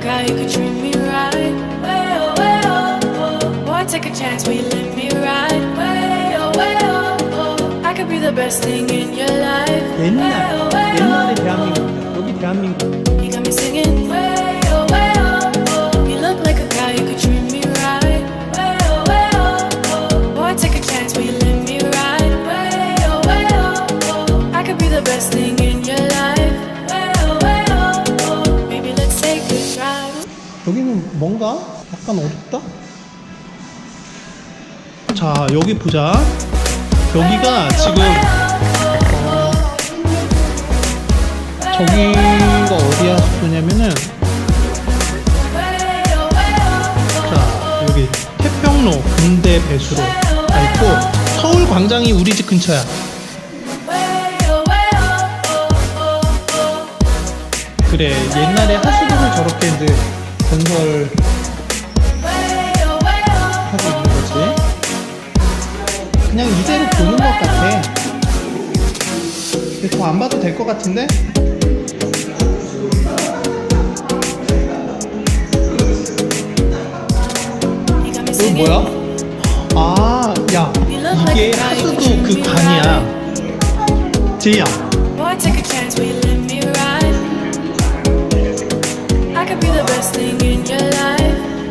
guy who could treat me right. Way oh, way oh, oh. Boy, take a chance, will you let me ride? Way oh, way oh, oh. I could be the best thing in your life. Way oh, way oh, oh. You got me singing. Way 여기는 뭔가 약간 어둡다? 자 여기 보자. 여기가 지금 어, 저기가 어디야 싶으냐면은 자 여기 태평로 군대 배수로 가 있고 서울 광장이 우리 집 근처야. 그래 옛날에 하수도를 저렇게 이제 건설 하고 있는 거지 그냥 이대로 보는 것 같아 근데 더 안 봐도 될 것 같은데 이거 뭐야? 아, 야, 이게 하수도 그 관이야. your life.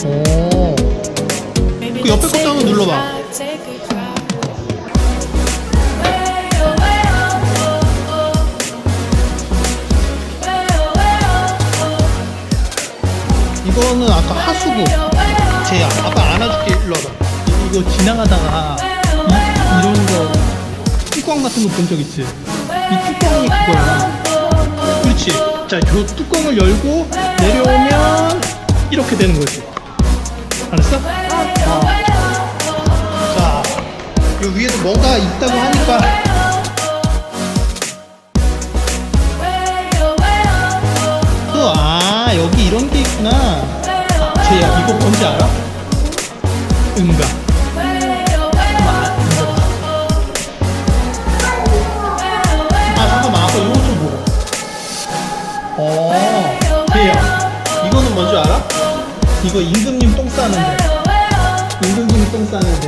오, 그 옆에 것도 한번 눌러봐. oh, oh, oh. 이거는 아까 하수구. 제이야, 아빠 안아줄게. 일로 와봐. 이- 이거 지나가다가 이, 이런 거 뚜껑 같은 거 본 적 있지? 이 뚜껑이 그거야. 그렇지. 자, 저 뚜껑을 열고 내려오면 이렇게 되는 거지. 알았어? 어. 자, 요 위에도 뭔가 있다고 하니까. 또, 아, 여기 이런 게 있구나. 쟤야, 이거 뭔지 알아? 응가. 아, 잠깐만, 아빠 이거 좀 보고. 어, 쟤야, 이거는 뭔지 알아? 이거 임금님 똥 싸는데. 임금님 똥 싸는데.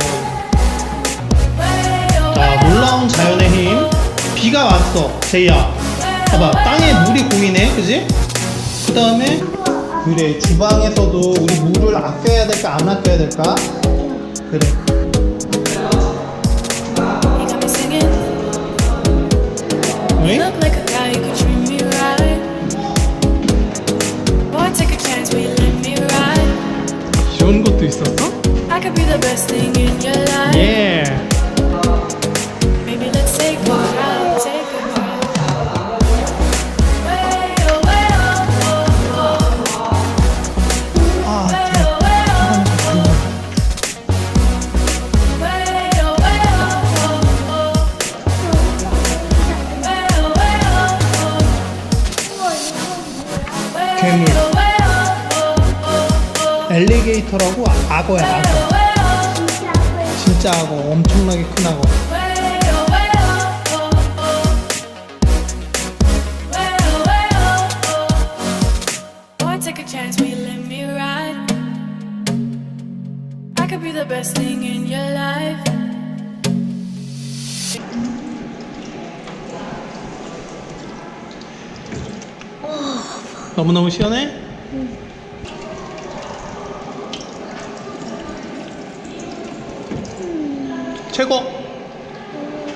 자, 놀라운 자연의 힘. 비가 왔어, 제이야. 봐봐, 땅에 물이 고이네, 그지? 그 다음에, 그래, 주방에서도 우리 물을 아껴야 될까, 안 아껴야 될까? 그래. ride? 이런 것도 있었어? I could be the best thing in your life. 예. Maybe let's take a drive, take a drive. Way oh, way oh, oh, 아, way oh, way oh, way oh, way oh, oh. Way oh, way oh, oh. 괴물. Way oh, way oh, oh. 엘리게이터라고 악어야, 악어. 진짜 악어. 엄청나게 큰 악어. 너무너무 시원해? 최고!